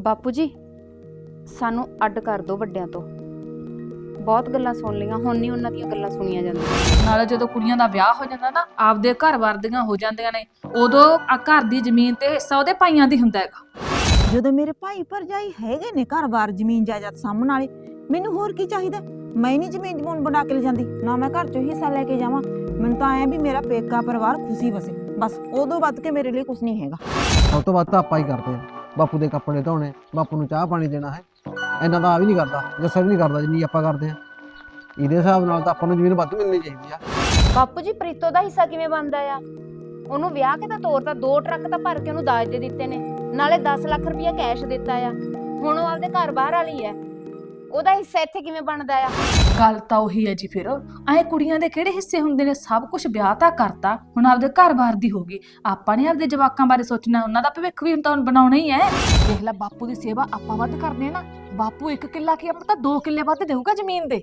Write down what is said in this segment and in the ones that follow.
ਬਾਪੂ ਜੀ ਸਾਨੂੰ ਅੱਡ ਕਰ ਦਿਓ ਵੱਡਿਆਂ ਤੋਂ। ਬਹੁਤ ਗੱਲਾਂ ਸੁਣ ਲਈਆਂ ਹੁਣ ਨਹੀਂ ਉਹਨਾਂ ਦੀਆਂ ਗੱਲਾਂ ਸੁਣੀਆਂ ਜਾਂਦੀਆਂ। ਨਾਲੇ ਜਦੋਂ ਕੁੜੀਆਂ ਦਾ ਵਿਆਹ ਹੋ ਜਾਂਦਾ ਨਾ ਆਪਦੇ ਘਰ ਵਰਦੀਆਂ ਹੋ ਜਾਂਦੀਆਂ ਨੇ ਉਦੋਂ ਆ ਘਰ ਦੀ ਜ਼ਮੀਨ ਤੇ ਹਿੱਸਾ ਉਹਦੇ ਭਾਈਆਂ ਦੀ ਹੁੰਦਾ ਹੈਗਾ। ਜਦੋਂ ਮੇਰੇ ਭਾਈ ਭਰਜਾਈ ਹੈਗੇ ਨੇ ਘਰ-ਬਾਰ ਜ਼ਮੀਨ ਜਾਇਦਾਦ ਸਾਂਭਣ ਵਾਲੇ ਮੈਨੂੰ ਹੋਰ ਕੀ ਚਾਹੀਦਾ? ਮੈਂ ਨਹੀਂ ਜ਼ਮੀਨ ਜਮੂਨ ਬਣਾ ਕੇ ਲੈ ਜਾਂਦੀ ਨਾ ਮੈਂ ਘਰ ਚੋਂ ਹਿੱਸਾ ਲੈ ਕੇ ਜਾਵਾਂ। ਮੈਨੂੰ ਤਾਂ ਐ ਵੀ ਮੇਰਾ ਪੇਕਾ ਪਰਿਵਾਰ ਖੁਸ਼ੀ ਵਸੇ। ਬਸ ਉਦੋਂ ਵੱਧ ਕੇ ਮੇਰੇ ਲਈ ਕੁਝ ਨਹੀਂ ਹੈਗਾ। ਸਭ ਤੋਂ ਵੱਧ ਤਾਂ ਆਪਾਂ ਹੀ ਕਰਦੇ ਆ ਬਾਪੂ ਦੇ ਕੱਪੜੇ ਧੋਣੇ, ਬਾਪੂ ਨੂੰ ਚਾਹ ਪਾਣੀ ਦੇਣਾ ਹੈ। ਇਹਨਾਂ ਦਾ ਆ ਵੀ ਨਹੀਂ ਕਰਦਾ, ਜੱਸਾ ਵੀ ਨਹੀਂ ਕਰਦਾ ਜਿੰਨੀ ਆਪਾਂ ਕਰਦੇ ਆ ਇਹਦੇ ਹਿਸਾਬ ਨਾਲ ਤਾਂ ਆਪਾਂ ਨੂੰ ਜ਼ਮੀਨ ਵੱਧ ਮਿਲਣੀ ਚਾਹੀਦੀ ਆ। ਬਾਪੂ ਜੀ, ਪ੍ਰੀਤੋ ਦਾ ਹਿੱਸਾ ਕਿਵੇਂ ਬਣਦਾ ਆ? ਉਹਨੂੰ ਵਿਆਹ ਕੇ ਤਾਂ ਤੋਰਤਾ ਦੋ ਟਰੱਕ ਤਾਂ ਭਰ ਕੇ ਉਹਨੂੰ ਦਾਜ ਦੇ ਦਿੱਤੇ ਨੇ। ਨਾਲੇ 10 ਲੱਖ ਰੁਪਇਆ ਕੈਸ਼ ਦਿੱਤਾ ਆ। ਹੁਣ ਉਹ ਆਪਦੇ ਘਰ ਬਾਹਰ ਵਾਲੀ ਹੈ ਉਹਦਾ ਹਿੱਸਾ ਇੱਥੇ ਕਿਵੇਂ ਬਣਦਾ ਆ? ਗੱਲ ਤਾਂ ਉਹੀ ਹੈ ਜੀ ਫਿਰ। ਐ ਕੁੜੀਆਂ ਦੇ ਕਿਹੜੇ ਹਿੱਸੇ ਹੁੰਦੇ ਨੇ? ਸਭ ਕੁਝ ਵਿਆਹ ਤਾਂ ਕਰਤਾ ਹੁਣ ਆਪਦੇ ਘਰ-ਬਾਰ ਦੀ ਹੋ ਗਈ। ਆਪਾਂ ਨੇ ਆਪਦੇ ਜਵਾਕਾਂ ਬਾਰੇ ਸੋਚਣਾ ਉਹਨਾਂ ਦਾ ਭਵਿੱਖ ਵੀ ਹੁਣ ਤਾਂ ਬਣਾਉਣਾ ਹੀ ਹੈ। ਦੇਖ ਲੈ ਬਾਪੂ ਦੀ ਸੇਵਾ ਆਪਾਂ ਵੱਧ ਕਰਦੇ ਆ ਨਾ। ਬਾਪੂ ਇੱਕ ਕਿੱਲਾ ਕੀ ਆਪਾਂ ਤਾਂ ਦੋ ਕਿੱਲੇ ਵੱਧ ਦੇਊਗਾ ਜ਼ਮੀਨ ਦੇ।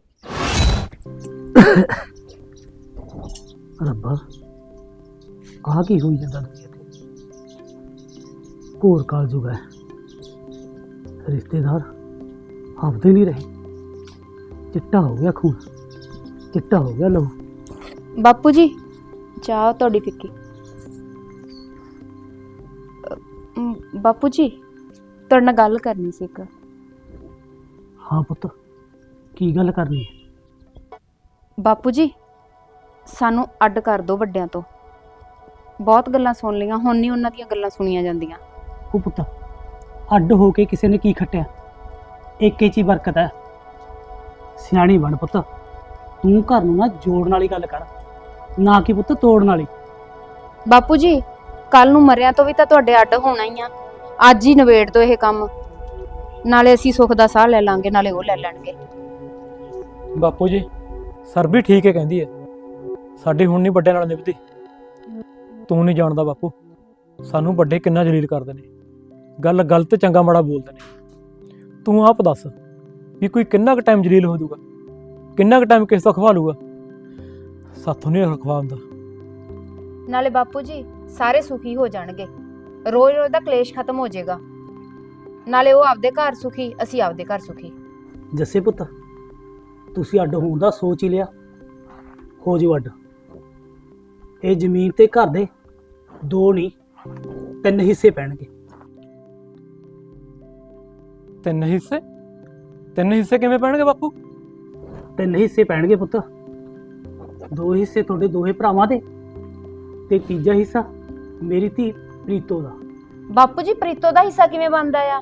ਰੱਬਾ ਆਹ ਕੀ ਹੋਈ ਜਾਂਦਾ ਦੁਨੀਆ ਤੇ ਘੋਰ ਕਾਲ ਜੁਗ ਹੈ। ਰਿਸ਼ਤੇਦਾਰ। ਆਪਦੇ ਨਹੀਂ ਰਹੇ। ਚਿੱਟਾ ਹੋ ਗਿਆ ਖੂਨ ਚਿੱਟਾ ਹੋ ਗਿਆ ਲਹੂ ਬਾਪੂ ਜੀ ਚਾਹ ਤੁਹਾਡੀ ਫਿੱਕੀ। ਬਾਪੂ ਜੀ ਤੁਹਾਡੇ ਨਾਲ ਗੱਲ ਕਰਨੀ ਸੀ ਇੱਕ। ਹਾਂ ਪੁੱਤ ਕੀ ਗੱਲ ਕਰਨੀ ਹੈ? ਬਾਪੂ ਜੀ ਸਾਨੂੰ ਅੱਡ ਕਰ ਦਿਓ ਵੱਡਿਆਂ ਤੋਂ। ਬਹੁਤ ਗੱਲਾਂ ਸੁਣ ਲਈਆਂ ਹੁਣ ਨਹੀਂ ਉਹਨਾਂ ਦੀਆਂ ਗੱਲਾਂ ਸੁਣੀਆਂ ਜਾਂਦੀਆਂ। ਉਹ ਪੁੱਤ ਅੱਡ ਹੋ ਕੇ ਕਿਸੇ ਨੇ ਕੀ ਖੱਟਿਆ? ਏਕੇ ਚ ਹੀ ਬਰਕਤ ਹੈ। ਸਿਆਣੀ ਬਣ ਪੁੱਤ। ਤੂੰ ਘਰ ਨੂੰ ਨਾ ਜੋੜਨ ਵਾਲੀ ਗੱਲ ਕਰ। ਨਾ ਕਿ ਪੁੱਤ ਤੋੜਨ ਵਾਲੀ। ਬਾਪੂ ਜੀ ਕੱਲ ਨੂੰ ਮਰਿਆਂ ਤੋਂ ਵੀ ਤਾਂ ਤੁਹਾਡੇ ਅੱਡ ਹੋਣਾ ਹੀ ਆ। ਅੱਜ ਹੀ ਨਵੇੜ ਦੋ ਇਹ ਕੰਮ। ਨਾਲੇ ਅਸੀਂ ਸੁੱਖ ਦਾ ਸਾਹ ਲੈ ਲਾਂਗੇ ਨਾਲੇ ਉਹ ਲੈ ਲੈਣਗੇ। ਬਾਪੂ ਜੀ ਸਰ ਵੀ ਠੀਕ ਹੈ ਕਹਿੰਦੀ ਹੈ। ਸਾਡੀ ਹੁਣ ਨਹੀਂ ਵੱਡਿਆਂ ਨਾਲ ਨਿਭਦੀ। ਤੂੰ ਨਹੀਂ ਜਾਣਦਾ ਬਾਪੂ। ਸਾਨੂੰ ਵੱਡੇ ਕਿੰਨਾ ਜਲੀਲ ਕਰਦੇ ਨੇ। ਗੱਲ ਗਲਤ ਚੰਗਾ ਮਾੜਾ ਬੋਲਦੇ ਨੇ। ਤੂੰ ਆਪ ਦੱਸ ਵੀ ਕੋਈ ਕਿੰਨਾ ਕੁ ਟਾਈਮ ਜਲੀਲ ਹੋ ਜਾਊਗਾ? ਕਿੰਨਾ ਕੁ ਟਾਈਮ ਕਿਸ ਤੋਂ ਖਵਾ ਲੂਗਾ ਸਾਥੋਂ ਨਹੀਂ ਰਖਵਾ ਹੁੰਦਾ ਨਾਲੇ ਬਾਪੂ ਜੀ ਸਾਰੇ ਸੁਖੀ ਹੋ ਜਾਣਗੇ। ਰੋਜ਼ ਰੋਜ਼ ਦਾ ਕਲੇਸ਼ ਖਤਮ ਹੋ ਜਾਏਗਾ। ਨਾਲੇ ਉਹ ਆਪਦੇ ਘਰ ਸੁਖੀ ਅਸੀਂ ਆਪਦੇ ਘਰ ਸੁਖੀ। ਜੱਸੇ ਪੁੱਤ ਤੁਸੀਂ ਅੱਡ ਹੋਣ ਦਾ ਸੋਚ ਹੀ ਲਿਆ। ਹੋ ਜਾਓ ਅੱਡ। ਇਹ ਜ਼ਮੀਨ ਤੇ ਘਰ ਦੇ ਦੋ ਨਹੀਂ ਤਿੰਨ ਹਿੱਸੇ ਪੈਣਗੇ। ਤਿੰਨ ਹਿੱਸੇ? ਤਿੰਨ ਹਿੱਸੇ ਕਿਵੇਂ ਪੈਣਗੇ ਬਾਪੂ? ਤਿੰਨ ਹਿੱਸੇ ਪੈਣਗੇ ਪੁੱਤ। ਦੋ ਹਿੱਸੇ ਤੁਹਾਡੇ ਦੋਹੇ ਭਰਾਵਾਂ ਦੇ ਤੇ ਤੀਜਾ ਹਿੱਸਾ ਮੇਰੀ ਧੀ ਪ੍ਰੀਤੋ ਦਾ। ਬਾਪੂ ਜੀ ਪ੍ਰੀਤੋ ਦਾ ਹਿੱਸਾ ਕਿਵੇਂ ਬਣਦਾ ਆ?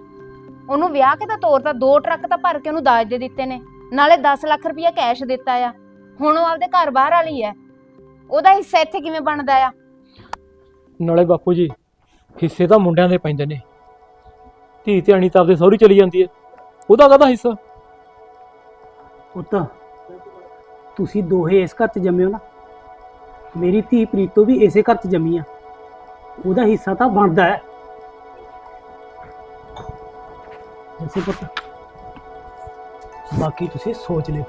ਉਹਨੂੰ ਵਿਆਹ ਕੇ ਤਾਂ ਤੋਰਤਾ ਦੋ ਟਰੱਕ ਤਾਂ ਭਰ ਕੇ ਉਹਨੂੰ ਦਾਜ ਦੇ ਦਿੱਤੇ ਨੇ। ਨਾਲੇ 10 ਲੱਖ ਰੁਪਇਆ ਕੈਸ਼ ਦਿੱਤਾ ਆ। ਹੁਣ ਉਹ ਆਪਦੇ ਘਰ ਬਾਹਰ ਵਾਲੀ ਹੈ ਉਹਦਾ ਹਿੱਸਾ ਇੱਥੇ ਕਿਵੇਂ ਬਣਦਾ ਆ? ਨਾਲੇ ਬਾਪੂ ਜੀ ਹਿੱਸੇ ਤਾਂ ਮੁੰਡਿਆਂ ਦੇ ਪੈਂਦੇ ਨੇ। ਧੀ ਧਿਆਣੀ ਤਾਂ ਆਪਦੇ ਸਹੁਰੀ ਚਲੀ ਜਾਂਦੀ ਹੈ। ਉਹਦਾ ਕਾਹਦਾ ਹਿੱਸਾ? ਪੁੱਤ ਤੁਸੀਂ ਦੋਹੇ ਇਸ ਘਰ 'ਚ ਜੰਮੇ ਹੋ ਨਾ। ਮੇਰੀ ਧੀ ਪ੍ਰੀਤੋ ਵੀ ਇਸੇ ਘਰ 'ਚ ਜੰਮੀ ਆ। ਉਹਦਾ ਹਿੱਸਾ ਤਾਂ ਬਣਦਾ ਹੈ। ਜੈਸੇ ਪੁੱਤ ਬਾਕੀ ਤੁਸੀਂ ਸੋਚ ਲਿਓ।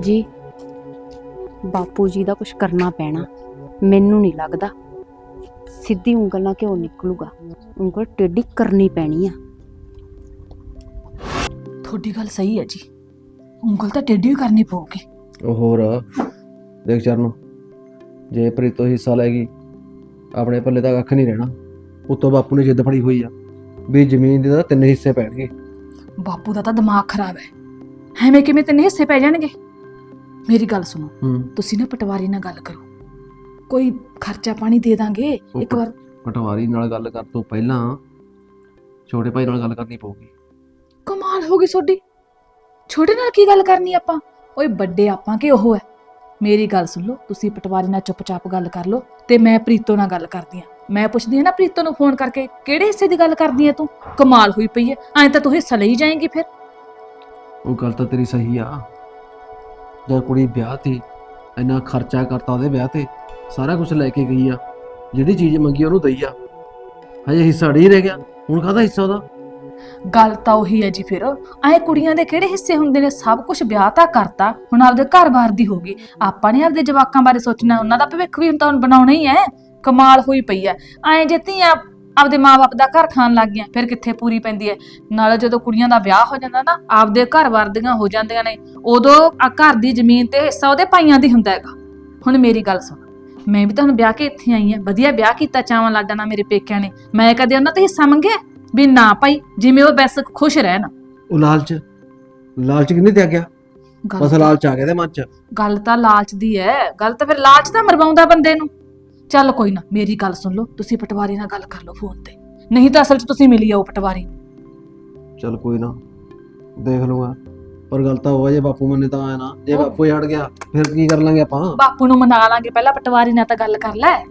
ਜੀ ਬਾਪੂ ਜੀ ਦਾ ਕੁਝ ਕਰਨਾ ਪੈਣਾ। ਮੈਨੂੰ ਨਹੀਂ ਲੱਗਦਾ। ਸਿੱਧੀ ਉਂਗਲ ਨਾਲ ਕਿਉਂ ਨਿਕਲੂਗਾ। ਉਂਗਲ ਟੇਢੀ ਕਰਨੀ ਪੈਣੀ ਆ। ਤੁਹਾਡੀ ਗੱਲ ਸਹੀ ਹੈ ਜੀ। ਉਂਗਲ ਤਾਂ ਟੇਢੀ ਹੀ ਕਰਨੀ ਪਊਗੀ। ਉਹ ਹੋਰ ਦੇਖ ਚਰਨ ਜੇ ਪ੍ਰੀਤੋ ਹਿੱਸਾ ਲੈ ਗਈ ਆਪਣੇ ਪੱਲੇ ਤਾਂ ਕੱਖ ਨਹੀਂ ਰਹਿਣਾ। ਉੱਤੋਂ ਬਾਪੂ ਨੇ ਜਿੱਦ ਫੜੀ ਹੋਈ ਆ ਵੀ ਜ਼ਮੀਨ ਦੇ ਤਾਂ ਤਿੰਨ ਹਿੱਸੇ ਪੈਣਗੇ ਬਾਪੂ ਦਾ ਤਾਂ ਦਿਮਾਗ ਖਰਾਬ ਹੈ। ਐਵੇਂ ਕਿਵੇਂ ਤਿੰਨ ਹਿੱਸੇ ਪੈ ਜਾਣਗੇ? ਮੇਰੀ ਗੱਲ ਸੁਣੋ ਹੂੰ। ਤੁਸੀਂ ਨਾ ਪਟਵਾਰੀ ਨਾਲ ਗੱਲ ਕਰੋ। ਕੋਈ ਖਰਚਾ ਪਾਣੀ ਦੇ ਦਾਂਗੇ? ਇੱਕ ਵਾਰ ਪਟਵਾਰੀ ਨਾਲ ਗੱਲ ਕਰਨ ਤੋਂ ਪਹਿਲਾਂ। ਛੋਟੇ ਭਾਈ ਨਾਲ ਗੱਲ ਕਰਨੀ ਪਊਗੀ। ਕਮਾਲ ਹੋ ਗਈ ਤੁਹਾਡੀ। ਛੋਟੇ ਨਾਲ ਕੀ ਗੱਲ ਕਰਨੀ ਆਪਾਂ? ਓਏ ਵੱਡੇ ਆਪਾਂ ਕਿ ਉਹ ਹੈ? ਮੇਰੀ ਗੱਲ ਸੁਣ ਲਓ ਤੁਸੀਂ ਪਟਵਾਰੀ ਨਾਲ ਚੁੱਪਚਾਪ ਗੱਲ ਕਰ ਲਓ ਤੇ ਮੈਂ ਪ੍ਰੀਤੋ ਨਾਲ ਗੱਲ ਕਰਦੀ ਆ ਮੈਂ ਪੁੱਛਦੀ ਆ ਨਾ ਪ੍ਰੀਤੋ ਨੂੰ ਫੋਨ ਕਰਕੇ ਕਿਹੜੇ ਹਿੱਸੇ ਦੀ ਗੱਲ ਕਰਦੀ ਆ ਤੂੰ? ਕਮਾਲ ਹੋਈ ਪਈ ਐ ਐਂ ਤਾਂ ਤੂੰ ਹਿੱਸਾ ਲਈ ਜਾਏਂਗੀ ਫਿਰ। ਉਹ ਗੱਲ ਤਾਂ ਤੇਰੀ ਸਹੀ ਆ। ਜਦ ਕੁੜੀ ਵਿਆਹ ਤੇ ਇੰਨਾ ਖਰਚਾ ਕਰਤਾ ਉਹਦੇ ਵਿਆਹ ਤੇ ਸਾਰਾ ਕੁਝ ਲੈ ਕੇ ਗਈ ਆ। ਜਿਹੜੀ ਚੀਜ਼ ਮੰਗੀ ਉਹਨੂੰ ਦਈ ਆ। ਹਜੇ ਹਿੱਸਾ ਨਹੀਂ ਰਹਿ ਗਿਆ। ਹੁਣ ਕਾਹਦਾ ਹਿੱਸਾ ਉਹਦਾ? ਗੱਲ ਤਾਂ ਉਹੀ ਹੈ ਜੀ ਫਿਰ। ਐ ਕੁੜੀਆਂ ਦੇ ਕਿਹੜੇ ਹਿੱਸੇ ਹੁੰਦੇ ਨੇ? ਸਭ ਕੁਝ ਵਿਆਹ ਤਾਂ ਕਰਤਾ। ਹੁਣ ਆਪਦੇ ਘਰ-ਬਾਰ ਦੀ ਹੋ ਗਈ। ਆਪਾਂ ਨੇ ਆਪਦੇ ਜਵਾਕਾਂ ਬਾਰੇ ਸੋਚਣਾ। ਉਹਨਾਂ ਦਾ ਭਵਿੱਖ ਵੀ ਹੁਣ ਤਾਂ ਬਣਾਉਣਾ ਹੀ ਹੈ। ਕਮਾਲ ਹੋਈ ਪਈ ਐ ਐਂ ਜੇ ਧੀਆਂ ਆਪਦੇ ਮਾਪੇ ਦਾ ਘਰ ਖਾਣ ਲੱਗ ਗਿਆ ਫਿਰ ਕਿੱਥੇ ਪੂਰੀ ਪੈਂਦੀ ਹੈ? ਨਾਲੇ ਜਦੋਂ ਕੁੜੀਆਂ ਦਾ ਵਿਆਹ ਹੋ ਜਾਂਦਾ ਨਾ, ਆਪਦੇ ਘਰ ਵਰਦੀਆਂ ਹੋ ਜਾਂਦੀਆਂ ਨੇ, ਉਦੋਂ ਆ ਘਰ ਦੀ ਜ਼ਮੀਨ ਤੇ ਹਿੱਸਾ ਉਹਦੇ ਪਾਈਆਂ ਦੀ ਹੁੰਦਾ ਹੈਗਾ। ਹੁਣ ਮੇਰੀ ਗੱਲ ਸੁਣ। ਮੈਂ ਵੀ ਤਾਂ ਹੁਣ ਵਿਆਹ ਕੇ ਇੱਥੇ ਆਈ ਆ ਵਧੀਆ ਵਿਆਹ ਕੀਤਾ ਚਾਵਾਂ ਲਾਡਾ ਨਾਲ ਮੇਰੇ ਪੇਕਿਆਂ ਨੇ। ਮੈਂ ਕਦੇ ਉਹਨਾਂ ਤੋਂ ਹਿੱਸਾ ਮੰਗਿਆ? ਵੀ ਨਾ ਭਾਈ ਜਿਵੇਂ ਉਹ ਬਸ ਖੁਸ਼ ਰਹਿਣ। ਉਹ ਲਾਲਚ ਲਾਲਚ ਕਿੰਨੇ ਤੇ ਆ ਗਿਆ? ਗੱਲ ਬਸ ਤਾਂ- ਲਾਲਚ ਆ ਗਿਆ ਤੇ ਮਨ ਚ। ਗੱਲ ਤਾਂ ਲਾਲਚ ਦੀ ਐ। ਗੱਲ ਤਾਂ ਫਿਰ ਲਾਲਚ ਤਾਂ ਮਰਵਾਉਂਦਾ ਬੰਦੇ ਨੂੰ। ਚੱਲ ਕੋਈ ਨਾ ਮੇਰੀ ਗੱਲ ਸੁਣ ਲਓ। ਤੁਸੀਂ ਪਟਵਾਰੀ ਨਾਲ ਗੱਲ ਕਰ ਲਓ ਫੋਨ ਤੇ। ਨਹੀਂ ਤਾਂ ਅਸਲ 'ਚ ਤੁਸੀਂ ਮਿਲੀ ਆਓ ਪਟਵਾਰੀ। ਚਲ ਕੋਈ ਨਾ ਦੇਖ ਲੂੰਗਾ ਪਰ ਗੱਲ ਤਾਂ ਉਹ ਆ ਜੇ ਬਾਪੂ ਮੰਨੇ ਤਾਂ ਆਇਆ ਨਾ। ਜੇ ਬਾਪੂ ਹਟ ਗਿਆ ਫਿਰ ਕੀ ਕਰ ਲਾਂਗੇ ਆਪਾਂ? ਬਾਪੂ ਨੂੰ ਮਨਾ ਲਾਂਗੇ ਪਹਿਲਾਂ ਪਟਵਾਰੀ ਨਾਲ ਤਾਂ ਗੱਲ ਕਰ ਲੈ।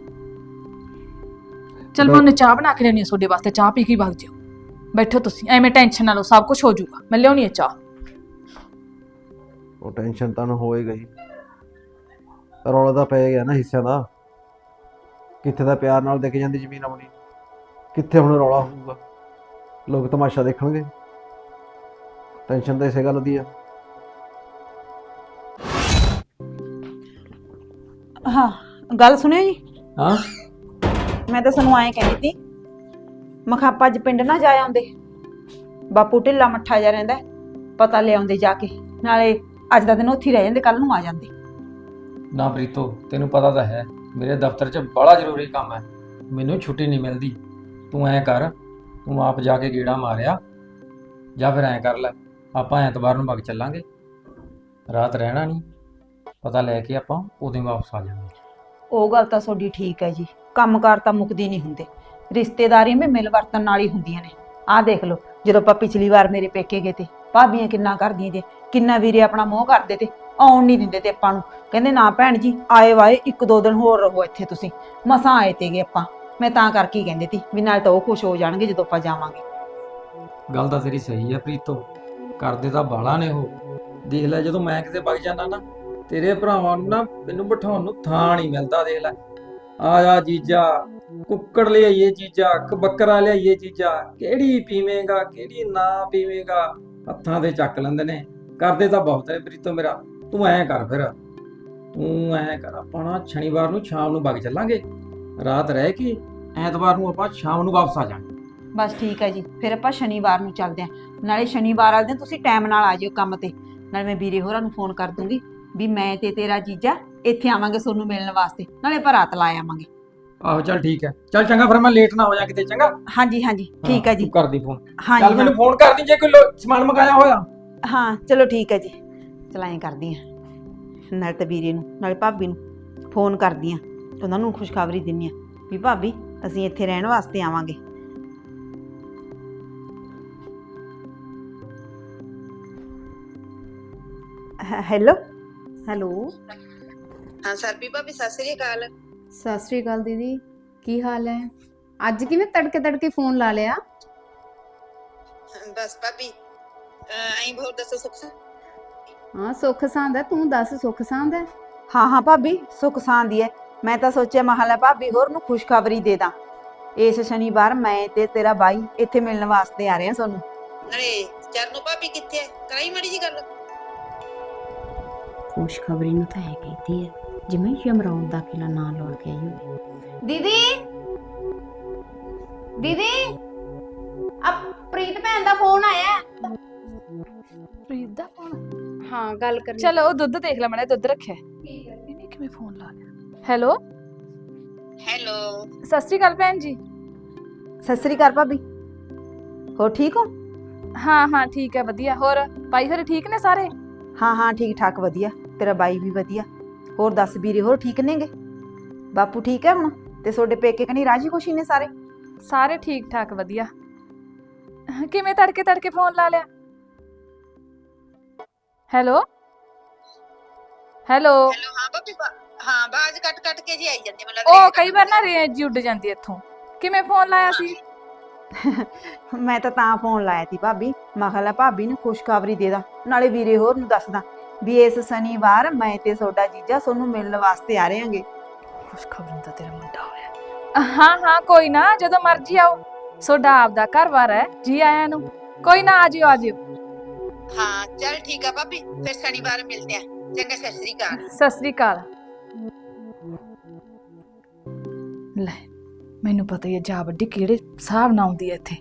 ਚਲ ਮੈਂ ਉਹਨੇ ਚਾਹ ਬਣਾ ਕੇ ਲਿਆਉਣੀ ਆ ਤੁਹਾਡੇ ਵਾਸਤੇ ਚਾਹ ਪੀ ਕੇ ਵਗ ਜਿਓ। ਬੈਠੋ ਤੁਸੀਂ ਐਵੇਂ ਟੈਨਸ਼ਨ ਨਾ ਲਓ ਸਭ ਕੁਝ ਹੋ ਜਾਊਗਾ। ਮੈਂ ਲਿਆਉਣੀ ਆ ਚਾਹ। ਉਹ ਟੈਨਸ਼ਨ ਤਾਂ ਨਾ ਹੋਏ ਗਈ। ਰੌਲਾ ਤਾਂ ਪੈ ਗਿਆ ਨਾ ਹਿੱਸਿਆਂ ਦਾ। ਕਿੱਥੇ ਦਾ ਪਿਆਰ ਨਾਲ ਦੇਖ ਜਾਂਦੀ ਜ਼ਮੀਨ ਆਪਣੀ। ਕਿੱਥੇ ਹੁਣ ਰੌਲਾ ਹੋਊਗਾ। ਲੋਕ ਤਮਾਸ਼ਾ ਦੇਖਣਗੇ। ਟੈਨਸ਼ਨ ਤਾਂ ਇਸੇ ਗੱਲ ਦੀ ਆ। ਹਾਂ ਗੱਲ ਸੁਣਿਓ ਜੀ। ਹਾਂ? ਮੈਂ ਤਾਂ ਸਾਨੂੰ ਐਂ ਕਹਿੰਦੀ ਤੀ ਮਖਾਪਾ ਅੱਜ ਪਿੰਡ ਨਾ ਜਾ ਆਉਂਦੇ। ਬਾਪੂ ਢਿੱਲਾ ਮੱਠਾ ਜਾ ਰਹਿੰਦਾ ਹੈ। ਪਤਾ ਲਿਆਉਂਦੇ ਜਾ ਕੇ। ਨਾਲੇ ਅੱਜ ਦਾ ਦਿਨ ਉੱਥੇ ਹੀ ਰਹਿ ਜਾਂਦੇ ਕੱਲ ਨੂੰ ਆ ਜਾਂਦੇ। ਨਾ ਪ੍ਰੀਤੋ ਤੈਨੂੰ ਪਤਾ ਤਾਂ ਹੈ ਮੇਰੇ ਦਫ਼ਤਰ 'ਚ ਬੜਾ ਜ਼ਰੂਰੀ ਕੰਮ ਹੈ। ਮੈਨੂੰ ਛੁੱਟੀ ਨਹੀਂ ਮਿਲਦੀ। ਤੂੰ ਐਂ ਕਰ ਤੂੰ ਆਪ ਜਾ ਕੇ ਗੇੜਾ ਮਾਰਿਆ ਜਾਂ ਫਿਰ ਐਂ ਕਰ ਲੈ। ਆਪਾਂ ਐਤਵਾਰ ਨੂੰ ਵਗ ਚੱਲਾਂਗੇ। ਰਾਤ ਰਹਿਣਾ ਨਹੀਂ। ਪਤਾ ਲੈ ਕੇ ਆਪਾਂ ਉਦੋਂ ਹੀ ਵਾਪਸ ਆ ਜਾਵਾਂਗੇ। ਉਹ ਗੱਲ ਤਾਂ ਤੁਹਾਡੀ ਠੀਕ ਹੈ ਜੀ। ਕੰਮਕਾਰ ਤਾਂ ਮੁੱਕਦੀ ਨਹੀਂ ਹੁੰਦੇ। ਰਿਸ਼ਤੇਦਾਰੀਆਂ ਵੀ ਮਿਲ ਵਰਤਨ ਨਾਲ ਹੀ ਹੁੰਦੀਆਂ ਨੇ। ਆਹ ਦੇਖ ਲਓ ਜਦੋਂ ਆਪਾਂ ਪਿਛਲੀ ਵਾਰ ਮੇਰੇ ਪੇਕੇ ਗਏ ਤੇ ਭਾਬੀਆਂ ਕਿੰਨਾ ਕਰਦੀਆਂ ਤੇ ਕਿੰਨਾ ਵੀਰੇ ਆਪਣਾ ਮੋਹ ਕਰਦੇ ਤੇ ਆਉਣ ਨਹੀਂ ਦਿੰਦੇ ਤੇ ਆਪਾਂ ਨੂੰ। ਕਹਿੰਦੇ ਨਾ ਭੈਣ ਜੀ ਆਏ ਵਾਏ ਇੱਕ ਦੋ ਦਿਨ ਹੋਰ ਰਹੋ ਇੱਥੇ ਤੁਸੀਂ। ਮਸਾਂ ਆਏ ਤੇਗੇ ਆਪਾਂ। ਮੈਂ ਤਾਂ ਕਰਕੇ ਹੀ ਕਹਿੰਦੀ ਤੀ ਵੀ ਨਾਲ ਤਾਂ ਉਹ ਖੁਸ਼ ਹੋ ਜਾਣਗੇ ਜਦੋਂ ਆਪਾਂ ਜਾਵਾਂਗੇ। ਗੱਲ ਤਾਂ ਤੇਰੀ ਸਹੀ ਹੈ ਪ੍ਰੀਤੋ। ਕਰਦੇ ਤਾਂ ਬਾਲਾ ਨੇ ਉਹ। ਦੇਖ ਲੈ ਜਦੋਂ ਮੈਂ ਕਿਤੇ ਵਗ ਜਾਂਦਾ ਨਾ, ਤੇਰੇ ਭਰਾਵਾਂ ਨੂੰ ਨਾ ਮੈਨੂੰ ਬਿਠਾਉਣ ਨੂੰ ਥਾਂ ਨਹੀਂ ਮਿਲਦਾ, ਦੇਖ ਲੈ। ਆ ਜਾ ਜੀਜਾ, ਕੁੱਕੜ ਲਿਆਈਏ ਜੀਜਾ ਬੱਕਰਾ ਲਿਆਈਏ ਜੀਜਾ। ਕਿਹੜੀ ਪੀਵੇਂਗਾ, ਕਿਹੜੀ ਨਾ ਪੀਵੇਂਗਾ, ਹੱਥਾਂ ਤੇ ਚੱਕ ਲੈਂਦੇ ਨੇ। ਕਰਦੇ ਤਾਂ ਬਹੁਤ ਨੇ ਪ੍ਰੀਤੋ ਮੇਰਾ। ਤੂੰ ਐਂ ਕਰ ਫਿਰ। ਤੂੰ ਐਂ ਕਰ, ਆਪਾਂ ਨਾ ਸ਼ਨੀਵਾਰ ਨੂੰ ਸ਼ਾਮ ਨੂੰ ਵਗ ਚੱਲਾਂਗੇ। ਰਾਤ ਰਹਿ ਕੇ ਐਤਵਾਰ ਨੂੰ ਆਪਾਂ ਸ਼ਾਮ ਨੂੰ ਵਾਪਸ ਆ ਜਾਵਾਂਗੇ ਬਸ ਠੀਕ ਹੈ ਜੀ, ਫਿਰ ਆਪਾਂ ਸ਼ਨੀਵਾਰ ਨੂੰ ਚੱਲਦੇ ਆਂ। ਨਾਲੇ ਸ਼ਨੀਵਾਰ ਵਾਲੇ ਦਿਨ ਤੁਸੀਂ ਟਾਈਮ ਨਾਲ ਆ ਜਿਓ ਕੰਮ ਤੇ। ਨਾਲੇ ਮੈਂ ਵੀਰੇ ਹੋਰਾਂ ਨੂੰ ਫੋਨ ਕਰ ਦੂੰਗੀ ਵੀ ਮੈਂ ਤੇ ਤੇਰਾ ਜੀਜਾ ਇੱਥੇ ਆਵਾਂਗੇ ਤੁਹਾਨੂੰ ਮਿਲਣ ਵਾਸਤੇ। ਨਾਲੇ ਆਪਾਂ ਰਾਤ ਲਾ ਆਵਾਂਗੇ। ਆਹੋ ਚੱਲ ਠੀਕ ਹੈ। ਚੱਲ ਚੰਗਾ ਫਿਰ ਮੈਂ ਲੇਟ ਨਾ ਹੋ ਜਾ ਕਿਤੇ ਚੰਗਾ? ਹਾਂਜੀ ਹਾਂਜੀ ਠੀਕ ਹੈ ਜੀ। ਤੂੰ ਕਰਦੀ ਫੋਨ ਹਾਂਜੀ ਚੱਲ ਮੈਨੂੰ ਫੋਨ ਕਰਦੀ ਜੇ ਕੋਈ ਲੋ- ਸਮਾਨ ਮੰਗਾਇਆ ਹੋਇਆ। ਹਾਂ- ਹਾਂ ਚਲੋ ਠੀਕ ਹੈ ਜੀ। ਚਲਾਏ ਕਰਦੀ ਆਂ ਨਾਲੇ ਤਾਂ ਵੀਰੇ ਨੂੰ ਨਾਲੇ ਭਾਬੀ ਨੂੰ ਫੋਨ ਕਰਦੀ ਆਂ ਉਹਨਾਂ ਨੂੰ ਖੁਸ਼ਖਬਰੀ ਦਿੰਨੀ ਆਂ ਵੀ ਭਾਬੀ ਅਸੀਂ ਇੱਥੇ ਰਹਿਣ ਵਾਸਤੇ ਆਵਾਂਗੇ। ਹੈਲੋ? ਹੈਲੋ? ਹਾਂ ਸਰਬੀ ਭਾਬੀ ਸਤਿ ਸ੍ਰੀ ਅਕਾਲ। ਸਤਿ ਸ੍ਰੀ ਅਕਾਲ ਦੀਦੀ ਕੀ ਹਾਲ ਹੈ ਅੱਜ ਕਿਵੇਂ ਤੜਕੇ ਤੜਕੇ ਫੋਨ ਲਾ ਲਿਆ? ਬਸ ਭਾਬੀ ਐਂ ਬਹੁਤ ਦੱਸੋ ਸੁੱਖ ਹਾਂ ਸੁੱਖ ਸਾਂਦ ਹੈ ਤੂੰ ਦੱਸ ਸੁੱਖ ਸਾਂਦ ਹੈ ਹਾਂ ਹਾਂ ਭਾਬੀ ਸੁੱਖ ਸਾਂਦੀ ਹੈ ਮੈਂ ਤਾਂ ਸੋਚਿਆ ਮਹਲਾ ਭਾਬੀ ਹੋਰ ਨੂੰ ਖੁਸ਼ਖਬਰੀ ਦੇ ਦਾਂ। ਇਸ ਸ਼ਨੀਵਾਰ ਮੈਂ ਤੇ ਤੇਰਾ ਬਾਈ ਇੱਥੇ ਮਿਲਣ ਵਾਸਤੇ ਆ ਰਹੇ ਹਾਂ ਤੁਹਾਨੂੰ ਨਾਲੇ ਚਰਨੋ ਭਾਬੀ ਕਿੱਥੇ ਹੈ ਕਰਾਈ ਮਾੜੀ ਜੀ ਗੱਲ? ਖੁਸ਼ਖਬਰੀ ਨੂੰ ਤਾਂ ਇਹ ਕਹਿੰਦੀ ਹੈ ਜਿਵੇਂ ਯਮਰਾਉਣ ਦਾ ਕਿਲਾ ਨਾਂ ਲਵਾ ਕੇ ਆਈ ਹੋਵੇ। ਦੀਦੀ! ਦੀਦੀ! ਆ ਪ੍ਰੀਤ ਭੈਣ ਦਾ ਫੋਨ ਆਇਆ। ਹੈ। ਪ੍ਰੀਤ ਦਾ ਫੋਨ? ਹਾਂ ਗੱਲ ਕਰਨੀ। ਚਲੋ ਉਹ ਦੁੱਧ ਦੇਖ ਲੈ ਮੈਨੇ ਦੁੱਧ ਰੱਖਿਆ। ਇਹਨੇ ਕਿਵੇਂ ਫੋਨ ਲਾ ਲਿਆ। ਹੈਲੋ? ਹੈਲੋ। ਸਤਿ ਸ਼੍ਰੀ ਅਕਾਲ ਭੈਣ ਜੀ। ਸਤਿ ਸ੍ਰੀ ਅਕਾਲ ਭਾਬੀ। ਹੋ ਠੀਕ ਹੋ? ਹਾਂ ਹਾਂ ਠੀਕ ਹੈ ਵਧੀਆ। ਹੋਰ ਭਾਈ ਹੋਰੇ ਠੀਕ ਨੇ ਸਾਰੇ? ਹਾਂ ਹਾਂ ਠੀਕ ਠਾਕ ਵਧੀਆ। ਤੇਰਾ ਬਾਈ ਵੀ ਵਧੀਆ। ਹੋਰ ਦੱਸ ਵੀਰੇ ਹੋਰ ਠੀਕ ਨੇਗੇ? ਬਾਪੂ ਠੀਕ ਹੈ ਹੁਣ? ਤੇ ਤੁਹਾਡੇ ਪੇਕੇ ਕਨੀ ਰਾਜੀ ਖੁਸ਼ੀ ਨੇ ਸਾਰੇ? ਸਾਰੇ ਠੀਕ ਠਾਕ ਵਧੀਆ। ਕਿਵੇਂ ਤੜਕੇ ਤੜਕੇ ਫੋਨ ਲਾ ਲਿਆ? ਹੈਲੋ? ਹੈਲੋ? ਹੈਲੋ ਹਾਂ ਭਾਬੀ ਹਾਂ ਬਾਜ ਕੱਟ ਕੱਟ ਕੇ ਜੀ ਆਈ ਜਾਂਦੀ ਮੈਨੂੰ ਉਹ ਲੱਗਦਾ ਕਈ ਵਾਰ ਨਾ ਰੇਂਜ ਜੀ ਉੱਡ ਜਾਂਦੀ ਹੈ ਇੱਥੋਂ। ਕਿਵੇਂ ਫੋਨ ਲਾਇਆ ਸੀ? ਮੈਂ ਤਾਂ ਤਾਂ ਫੋਨ ਲਾਇਆ ਸੀ ਭਾਬੀ। ਮੈਂ ਕਿਹਾ ਲੈ ਭਾਬੀ ਨੂੰ ਖੁਸ਼ਖਬਰੀ ਦੇ ਦਾਂ ਨਾਲੇ ਵੀਰੇ ਹੋਰ ਨੂੰ ਦੱਸਦਾ ਵੀ ਇਸ ਸ਼ਨੀਵਾਰ ਮੈਂ ਤੇ ਤੁਹਾਡਾ ਜੀਜਾ ਤੁਹਾਨੂੰ ਮਿਲਣ ਵਾਸਤੇ ਆ ਰਹੇ ਹਾਂਗੇ। ਖੁਸ਼ਖਬਰੀ ਦਾ ਤੇਰਾ ਮੁੰਡਾ ਹੋਇਆ ਹਾਂ ਹਾਂ ਕੋਈ ਨਾ ਜਦੋਂ ਮਰਜ਼ੀ ਆਓ। ਤੁਹਾਡਾ ਆਪਦਾ ਘਰ-ਬਾਰ ਹੈ ਜੀ ਆਇਆਂ ਨੂੰ। ਕੋਈ ਨਾ ਆ ਜਿਓ ਆ ਜਿਓ। ਹਾਂ ਚੱਲ ਠੀਕ ਆ ਭਾਬੀ ਫਿਰ ਸ਼ਨੀਵਾਰ ਮਿਲਦੇ ਆ। ਚੰਗਾ ਸਤਿ ਸ੍ਰੀ ਅਕਾਲ। ਸਤਿ ਸ੍ਰੀ ਅਕਾਲ। ਲੈ ਮੈਨੂੰ ਪਤਾ ਹੀ ਹੈ ਜਾ ਵੱਡੀ ਕਿਹੜੇ ਹਿਸਾਬ ਨਾਲ ਆਉਂਦੀ ਹੈ ਇੱਥੇ।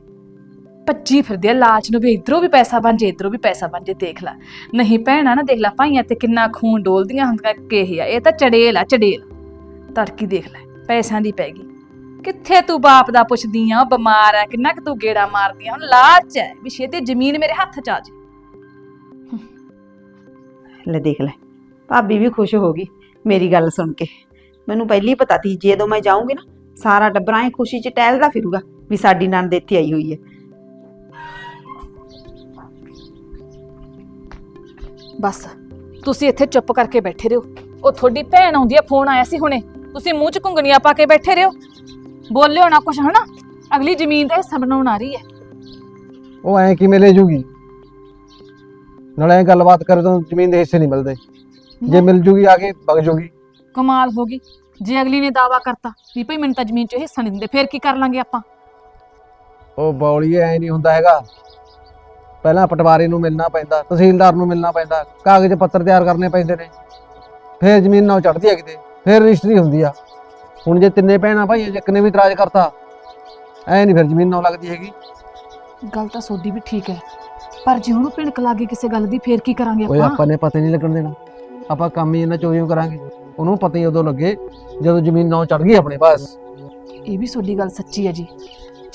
ਭੱਜੀ ਫਿਰਦੀ ਹੈ ਲਾਲਚ ਨੂੰ ਵੀ ਇਧਰੋਂ ਵੀ ਪੈਸਾ ਬਣ ਜੇ, ਇਧਰੋਂ ਵੀ ਪੈਸਾ ਬਣ ਜੇ, ਦੇਖ ਲੈ। ਨਹੀਂ ਭੈਣਾ, ਨਾ ਦੇਖ ਲੈ, ਭਾਈਆਂ ਤੇ ਕਿੰਨਾ ਖੂਨ ਡੋਲਦੀਆਂ ਹੁੰਦੀਆਂ, ਕਿਹੇ ਆ, ਇਹ ਤਾਂ ਚੜੇਲ ਆ, ਚੜੇਲ। ਤੜਕੀ ਦੇਖ ਲੈ, ਪੈਸਿਆਂ ਦੀ ਪੈ ਗਈ। ਕਿੱਥੇ ਤੂੰ ਬਾਪ ਦਾ ਪੁੱਛਦੀ ਆ ਬਿਮਾਰ ਆ, ਕਿੰਨਾ ਕਿ ਤੂੰ ਗੇੜਾ ਮਾਰਦੀ ਆ, ਹੁਣ ਲਾਲਚ ਹੈ, ਵੀ ਛੇਤੀ ਜ਼ਮੀਨ ਮੇਰੇ ਹੱਥ ਚ ਆ ਜੇ। ਲੈ ਦੇਖ ਲੈ, ਭਾਬੀ ਵੀ ਖੁਸ਼ ਹੋ ਗਈ, ਮੇਰੀ ਗੱਲ ਸੁਣ ਕੇ। ਮੈਨੂੰ ਪਹਿਲੀ ਪਤਾ ਸੀ ਜਦੋਂ ਮੈਂ ਜਾਊਂਗੀ ਨਾ, ਸਾਰਾ ਡੱਬਰਾਂ ਐ ਖੁਸ਼ੀ ਚ ਟਹਿਲਦਾ ਫਿਰੂਗਾ, ਵੀ ਸਾਡੀ ਨਣਦ ਇੱਥੇ ਆਈ ਹੋਈ ਹੈ। ਬਸ ਤੁਸੀਂ ਇੱਥੇ ਚੁੱਪ ਕਰਕੇ ਬੈਠੇ ਰਹੋ। ਉਹ ਤੁਹਾਡੀ ਭੈਣ ਆਉਂਦੀ ਆ ਫੋਨ ਆਇਆ ਸੀ ਹੁਣੇ। ਤੁਸੀਂ ਮੂੰਹ 'ਚ ਘੁੰਗਣੀਆਂ ਪਾ ਕੇ ਬੈਠੇ ਰਹੋ। ਬੋਲਿਓ ਨਾ ਕੁਛ ਹਨਾ? ਅਗਲੀ ਜ਼ਮੀਨ ਦਾ ਹਿੱਸਾ ਬਣਾਉਣ ਆ ਰਹੀ ਹੈ। ਉਹ ਐ ਕਿਵੇਂ ਲੈ ਜੂਗੀ? ਨਾਲੇ ਐਂ ਗੱਲਬਾਤ ਕਰੇ ਤਾਂ ਜ਼ਮੀਨ ਦੇ ਹਿੱਸੇ ਨਹੀਂ ਮਿਲਦੇ। ਜੇ ਮਿਲ ਜੂਗੀ ਆ ਕੇ ਵਗ ਜੂਗੀ। ਕਮਾਲ ਹੋ ਗਈ। ਜੇ ਅਗਲੀ ਨੇ ਦਾਵਾ ਕਰਤਾ ਵੀ ਭਈ ਮੈਨੂੰ ਤਾਂ ਜ਼ਮੀਨ 'ਚ ਹਿੱਸਾ ਨਹੀਂ ਦਿੰਦੇ ਫੇਰ ਕੀ ਕਰ ਲਾਂਗੇ ਆਪਾਂ? ਉਹ ਬੌਲੀਏ ਐ ਨਹੀਂ ਹੁੰਦਾ ਹੈਗਾ। ਪਹਿਲਾਂ ਪਟਵਾਰੀ ਨੂੰ ਮਿਲਣਾ ਪੈਂਦਾ ਤਹਿਸੀਲਦਾਰ ਨੂੰ ਮਿਲਣਾ ਪੈਂਦਾ ਕਾਗਜ਼ ਪੱਤਰ ਤਿਆਰ ਕਰਨੇ ਪੈਂਦੇ ਨੇ। ਫਿਰ ਜ਼ਮੀਨ ਨਾਲ ਚੜਦੀ ਹੈ ਕਿਤੇ ਫਿਰ ਰਜਿਸਟਰੀ ਹੁੰਦੀ ਆ। ਹੁਣ ਜੇ ਤਿੰਨੇ ਭੈਣਾਂ ਭਾਈ ਇੱਕ ਨੇ ਵੀ ਇਤਰਾਜ਼ ਕਰਤਾ ਐ ਨਹੀਂ ਫਿਰ ਜ਼ਮੀਨ ਨਾਲ ਲੱਗਦੀ ਹੈਗੀ। ਗੱਲ ਤਾਂ ਸੋਡੀ ਵੀ ਠੀਕ ਹੈ ਪਰ ਜੇ ਉਹਨੂੰ ਭਿਣਕ ਲੱਗੇ ਕਿਸੇ ਗੱਲ ਦੀ ਫੇਰ ਕੀ ਕਰਾਂਗੇ ਓਏ ਆਪਾਂ? ਆਪਾਂ ਨੇ ਪਤਾ ਨਹੀਂ ਲੱਗਣ ਦੇਣਾ। ਆਪਾਂ ਕੰਮ ਹੀ ਇਹਨਾਂ ਚੋਰੀਆਂ ਕਰਾਂਗੇ। ਉਹਨੂੰ ਪਤਾ ਹੀ ਉਦੋਂ ਲੱਗੇ ਜਦੋਂ ਜ਼ਮੀਨ ਨਾਲ ਚੜ ਗਈ ਆਪਣੇ ਪਾਸ ਇਹ ਵੀ ਤੁਹਾਡੀ ਗੱਲ ਸੱਚੀ ਹੈ ਜੀ।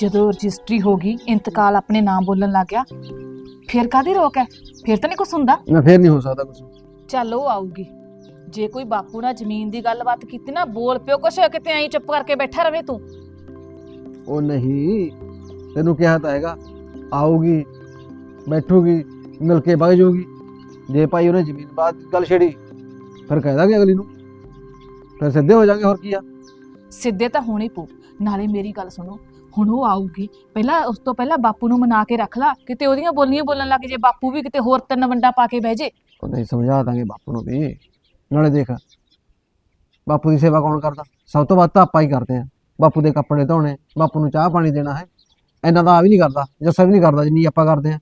ਜਦੋਂ ਰਜਿਸਟਰੀ ਹੋ ਗਈ ਇੰਤਕਾਲ ਆਪਣੇ ਨਾਮ ਬੋਲਣ ਲੱਗ ਗਿਆ ਫੇਰ ਕਾਦੀ ਰੋਕ ਹੈ? ਫੇਰ ਤਾਂ ਨਹੀਂ ਕੁਛ ਹੁੰਦਾ। ਨਾ ਫਿਰ ਨਹੀਂ ਹੋ ਸਕਦਾ ਕੁਝ ਚੱਲ ਉਹ ਆਊਗੀ। ਜੇ ਕੋਈ ਬਾਪੂ ਨਾਲ ਜ਼ਮੀਨ ਦੀ ਗੱਲਬਾਤ ਕੀਤੀ ਨਾ ਬੋਲ ਪਿਓ ਕੁਛ ਕਿਤੇ ਐਂ ਚੁੱਪ ਕਰਕੇ ਬੈਠਾ ਰਵੇ ਤੂੰ। ਉਹ ਨਹੀਂ ਤੈਨੂੰ ਕਿਹਾ ਤਾਂ ਹੈਗਾ ਆਊਗੀ ਬੈਠੂਗੀ ਮਿਲ ਕੇ ਵਗ ਜਾਊਗੀ ਜੇ ਭਾਈ ਉਹਨੇ ਜ਼ਮੀਨ ਬਾਤ ਗੱਲ ਛੇੜੀ ਫਿਰ ਕਹਿ ਦਾਂਗੇ ਅਗਲੀ ਨੂੰ। ਫਿਰ ਸਿੱਧੇ ਹੋ ਜਾਾਂਗੇ ਹੋਰ ਕੀ ਆ? ਸਿੱਧੇ ਤਾਂ ਹੋਣੇ ਪਊ। ਨਾਲੇ ਮੇਰੀ ਗੱਲ ਸੁਣੋ ਹੁਣ ਉਹ ਆਊਗੀ। ਪਹਿਲਾਂ ਉਸ ਤੋਂ ਪਹਿਲਾਂ ਬਾਪੂ ਨੂੰ ਮਨਾ ਕੇ ਰੱਖ ਲਾ। ਕਿਤੇ ਉਹਦੀਆਂ ਬੋਲੀਆਂ ਬੋਲਣ ਲੱਗ ਜੇ ਬਾਪੂ ਵੀ ਕਿਤੇ ਹੋਰ ਤਿੰਨ ਵੰਡਾ ਪਾ ਕੇ ਬਹਿ ਜੇ। ਉਹ ਨਹੀਂ ਸਮਝਾ ਦਾਂਗੇ ਬਾਪੂ ਨੂੰ ਵੀ। ਨਾਲੇ ਦੇਖ ਬਾਪੂ ਦੀ ਸੇਵਾ ਕੌਣ ਕਰਦਾ? ਸਭ ਤੋਂ ਵੱਧ ਤਾਂ ਆਪਾਂ ਹੀ ਕਰਦੇ ਆ ਬਾਪੂ ਦੇ ਕੱਪੜੇ ਧੋਣੇ ਬਾਪੂ ਨੂੰ ਚਾਹ ਪਾਣੀ ਦੇਣਾ ਹੈ। ਇਹਨਾਂ ਦਾ ਆ ਵੀ ਨਹੀਂ ਕਰਦਾ ਜੱਸਾ ਵੀ ਨਹੀਂ ਕਰਦਾ ਜਿੰਨੀ ਆਪਾਂ ਕਰਦੇ ਆ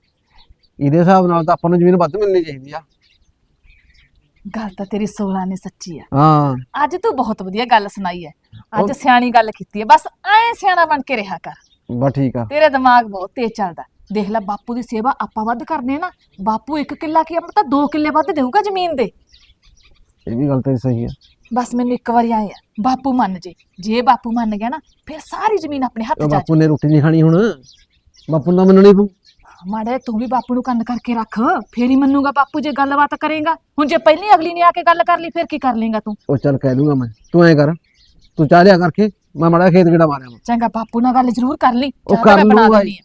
ਇਹਦੇ ਹਿਸਾਬ ਨਾਲ ਤਾਂ ਆਪਾਂ ਨੂੰ ਜ਼ਮੀਨ ਵੱਧ ਮਿਲਣੀ ਚਾਹੀਦੀ ਆ। ਗੱਲ ਤਾਂ ਤੇਰੀ ਸੋਹਣਾ ਨੇ ਸੱਚੀ ਆ। ਹਾਂ। ਅੱਜ ਤੂੰ ਬਹੁਤ ਵਧੀਆ ਗੱਲ ਸੁਣਾਈ ਹੈ। ਅੱਜ ਸਿਆਣੀ ਗੱਲ ਕੀਤੀ ਹੈ। ਬਸ ਐ ਸਿਆਣਾ ਬਣ ਕੇ ਰਿਹਾ ਕਰ। ਬਸ ਠੀਕ ਆ। ਤੇਰਾ ਦਿਮਾਗ ਬਹੁਤ ਤੇਜ਼ ਚੱਲਦਾ। ਦੇਖ ਲੈ ਬਾਪੂ ਦੀ ਸੇਵਾ ਆਪਾਂ ਵੱਧ ਕਰਦੇ ਆ ਨਾ। ਬਾਪੂ ਇੱਕ ਕਿੱਲਾ ਕੀ ਆਪਾਂ ਤਾਂ ਦੋ ਕਿੱਲੇ ਵੱਧ ਦੇਊਗਾ ਜ਼ਮੀਨ ਦੇ। ਇਹ ਵੀ ਗੱਲ ਤੇਰੀ ਸਹੀ ਆ। ਬਸ ਮੈਨੂੰ ਇੱਕ ਵਾਰੀ ਆਏ ਆ ਬਾਪੂ ਮੰਨ ਜੇ। ਜੇ ਬਾਪੂ ਮੰਨ ਗਿਆ ਨਾ ਫਿਰ ਸਾਰੀ ਜ਼ਮੀਨ ਆਪਣੇ ਹੱਥ ਚ ਆ ਬਾਪੂ ਨੇ ਰੋਟੀ ਨਹੀਂ ਖਾਣੀ ਹੁਣ। ਬਾਪੂ ਨੂੰ ਤਾਂ ਮੰਨਣੀ ਪਊ। ਮਾੜੇ ਤੂੰ ਵੀ ਬਾਪੂ ਨੂੰ ਕੰਨ ਕਰਕੇ ਰੱਖ। ਫੇਰ ਹੀ ਮੰਨੂਗਾ ਬਾਪੂ ਜੇ ਗੱਲਬਾਤ ਕਰੇਗਾ। ਹੁਣ ਜੇ ਪਹਿਲੀ ਅਗਲੀ ਨੇ ਆ ਕੇ ਗੱਲ ਕਰ ਲਈ ਫਿਰ ਕੀ ਕਰ ਲੇਗਾ ਤੂੰ? ਉਹ ਚੱਲ ਕਹਿ ਦੂੰਗਾ ਮੈਂ। ਤੂੰ ਐ ਕਰ। ਤੂੰ ਚਾਹ ਲਿਆ ਕਰਕੇ ਮੈਂ ਮਾੜਾ ਖੇਤ ਗੇੜਾ ਮਾਰਿਆ ਵਾ। ਚੰਗਾ ਬਾਪੂ ਨਾਲ ਗੱਲ ਜ਼ਰੂਰ ਕਰ ਲਈ ਉਹ ਚਾਹ ਤਾਂ ਕਰ ਮੈਂ ਬਣਾ ਲੂੰਗਾ ਦਿੰਦੀ ਆ।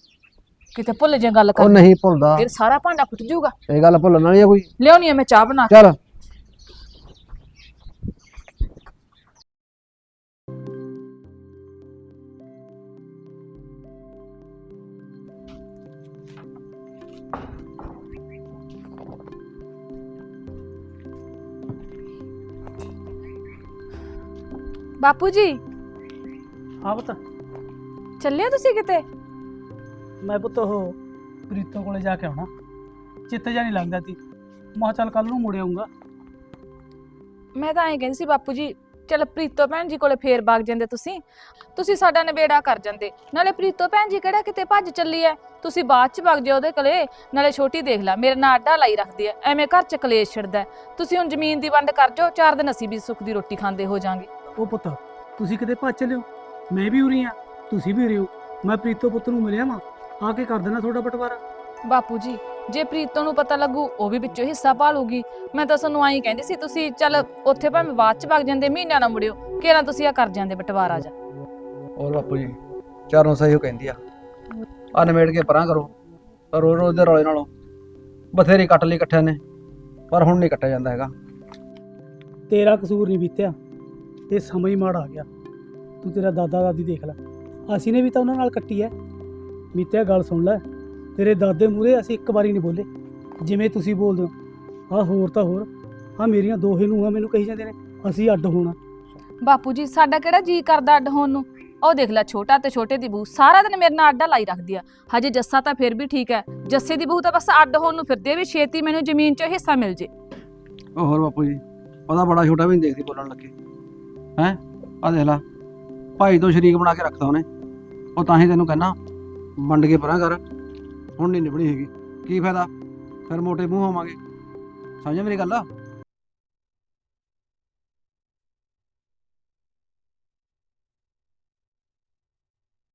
ਕਿਤੇ ਭੁੱਲ ਜੇ ਗੱਲ ਉਹ ਕਰ ਨਹੀਂ ਭੁੱਲਦਾ। ਫਿਰ ਸਾਰਾ ਭਾਂਡਾ ਫੁੱਟ ਜਾਊਗਾ। ਇਹ ਗੱਲ ਭੁੱਲਣ ਵਾਲੀ ਆ ਕੋਈ। ਲਿਆਉਣੀ ਆ ਮੈਂ ਚਾਹ ਬਣਾ ਕੇ। ਚੱਲ। ਬਾਪੂ ਜੀ? ਹਾਂ ਪੁੱਤ। ਚੱਲਿਓ ਤੁਸੀਂ ਕਿਤੇ? ਮੈਂ ਪੁੱਤ ਉਹ ਪ੍ਰੀਤੋਂ ਕੋਲੇ ਜਾ ਕੇ ਆਉਣਾ। ਚਿੱਤ ਜਾ ਨਹੀਂ ਲੱਗਦਾ ਤੀ ਮਾ ਚੱਲ ਕੱਲ ਨੂੰ ਮੁੜ ਆਉਂਗਾ ਮੈਂ ਤਾਂ ਐਂ ਕਹਿੰਦੀ ਸੀ ਬਾਪੂ ਜੀ ਚਲ ਪ੍ਰੀਤੋ ਭੈਣ ਜੀ ਕੋਲੇ ਫੇਰ ਵਗ ਜਾਂਦੇ ਤੁਸੀਂ। ਤੁਸੀਂ ਸਾਡਾ ਨਿਬੇੜਾ ਕਰ ਜਾਂਦੇ। ਨਾਲੇ ਪ੍ਰੀਤੋ ਭੈਣ ਜੀ ਕਿਹੜਾ ਕਿਤੇ ਭੱਜ ਚੱਲੀ ਐ? ਤੁਸੀਂ ਬਾਅਦ ਚ ਵਗ ਜਾਓ ਉਹਦੇ ਕੋਲੇ। ਨਾਲੇ ਛੋਟੀ ਦੇਖ ਲੈ ਮੇਰੇ ਨਾਲ ਆਡਾ ਲਾਈ ਰੱਖਦੀ ਐ। ਐਵੇਂ ਘਰ ਚ ਕਲੇਸ਼ ਛਿੜਦਾ ਹੈ। ਤੁਸੀਂ ਹੁਣ ਜ਼ਮੀਨ ਦੀ ਵੰਡ ਕਰ ਜਾਓ ਚਾਰ ਦਿਨ ਅਸੀਂ ਵੀ ਸੁੱਖ ਦੀ ਰੋਟੀ ਖਾਂਦੇ ਹੋ ਜਾਾਂਗੇ। ਉਹ ਪੁੱਤ ਤੁਸੀਂ ਕਿਤੇ ਭੱਜ ਚੱਲਿਓ। ਮੈਂ ਵੀ ਉਰੀ ਆ ਤੁਸੀਂ ਵੀ ਉਰੇ ਹੋ ਮੈਂ ਪ੍ਰੀਤੋ ਪੁੱਤ ਨੂੰ ਮਿਲਿਆ ਵਾਂ। ਆ ਕੇ ਕਰ ਦੇਣਾ ਤੁਹਾਡਾ ਬਟਵਾਰਾ। ਬਾਪੂ ਜੀ ਜੇ ਪ੍ਰੀਤੋ ਨੂੰ ਪਤਾ ਲੱਗੂ ਉਹ ਵੀ ਵਿੱਚੋਂ ਹਿੱਸਾ ਭਾਲੂਗੀ। ਮੈਂ ਤਾਂ ਤੁਹਾਨੂੰ ਆਈ ਕਹਿੰਦੀ ਸੀ ਤੁਸੀਂ ਚੱਲ ਉੱਥੇ ਭਾਵੇਂ ਬਾਅਦ ਚ ਵਗ ਜਾਂਦੇ ਮਹੀਨਾ ਨਾ ਮੁੜਿਓ। ਕਿਹੜਾ ਤੁਸੀਂ ਆ ਕਰ ਜਾਂਦੇ ਬਟਵਾਰਾ ਜਾ। ਹੋਰ ਬਾਪੂ ਜੀ ਚਾਰੋਂ ਸਹੀ ਕਹਿੰਦੀ ਆ। ਆ ਨਿਮੇੜ ਕੇ ਪਰਾਂ ਕਰੋ ਰੋ ਰੋ ਦੇ ਰੌਲੇ ਨਾਲੋਂ। ਬਥੇਰੀ ਕੱਟ ਲਈ ਇਕੱਠਿਆਂ ਨੇ ਪਰ ਹੁਣ ਨਹੀਂ ਕੱਟਿਆ ਜਾਂਦਾ ਹੈਗਾ। ਤੇਰਾ ਕਸੂਰ ਨਹੀਂ ਬੀਤਿਆ। ਇਹ ਸਮਾਂ ਹੀ ਮਾੜਾ ਆ ਗਿਆ। ਤੂੰ ਤੇਰਾ ਦਾਦਾ ਦਾਦੀ ਦੇਖ ਲੈ। ਅਸੀਂ ਨੇ ਵੀ ਤਾਂ ਉਹਨਾਂ ਨਾਲ ਕੱਟੀ ਐ। ਬੀਤਿਆ ਗੱਲ ਸੁਣ ਲੈ। ਤੇਰੇ ਦਾਦੇ ਮੂਰੇ ਅਸੀਂ ਇੱਕ ਵਾਰੀ ਨਹੀਂ ਬੋਲੇ। ਜਿਵੇਂ ਤੁਸੀਂ ਬੋਲਦੇ ਹੋ। ਆ ਹੋਰ ਤਾਂ ਹੋਰ। ਆ ਮੇਰੀਆਂ ਦੋਹੇ ਨੂੰ ਆ ਮੈਨੂੰ ਕਹੀ ਜਾਂਦੇ ਨੇ ਅਸੀਂ ਅੱਡ ਹੋਣਾ। ਬਾਪੂ ਜੀ ਸਾਡਾ ਕਿਹੜਾ ਜੀ ਕਰਦਾ ਅੱਡ ਹੋਣ ਨੂੰ? ਉਹ ਦੇਖ ਲੈ ਛੋਟਾ ਤੇ ਛੋਟੇ ਦੀ ਬਹੂ ਸਾਰਾ ਦਿਨ ਮੇਰੇ ਨਾਲ ਅੱਡਾ ਲਾਈ ਰੱਖਦੀ ਆ। ਹਜੇ ਜੱਸਾ ਤਾਂ ਫਿਰ ਵੀ ਠੀਕ ਹੈ ਜੱਸੇ ਦੀ ਬਹੂ ਤਾਂ ਬਸ ਅੱਡ ਹੋਣ ਨੂੰ ਫਿਰਦੀ ਵੀ ਛੇਤੀ ਮੈਨੂੰ ਜ਼ਮੀਨ 'ਚੋਂ ਹਿੱਸਾ ਮਿਲ ਜੇ। ਉਹ ਹੋਰ ਬਾਪੂ ਜੀ ਉਹਦਾ ਬੜਾ ਛੋਟਾ ਵੀ ਨਹੀਂ ਦੇਖਦੀ ਬੋਲਣ ਲੱਗੇ। ਹੈ? ਆ ਦੇਖ ਲਾ। ਭਾਈ ਤੋਂ ਸ਼ਰੀਕ ਬਣਾ ਕੇ ਰੱਖਦਾ ਉਹਨੇ। ਉਹ ਤਾਂ ਹੀ ਤੈਨੂੰ ਕਹਿੰਦਾ ਵੰਡ ਕੇ ਪਰਾਂ ਕਰ। ਹੁਣ ਨਹੀਂ ਨਿਭਣੀ ਹੈਗੀ। ਕੀ ਫਾਇਦਾ? ਫਿਰ ਮੋਟੇ ਮੂੰਹ ਹੋਵਾਂਗੇ। ਸਮਝ ਮੇਰੀ ਗੱਲ?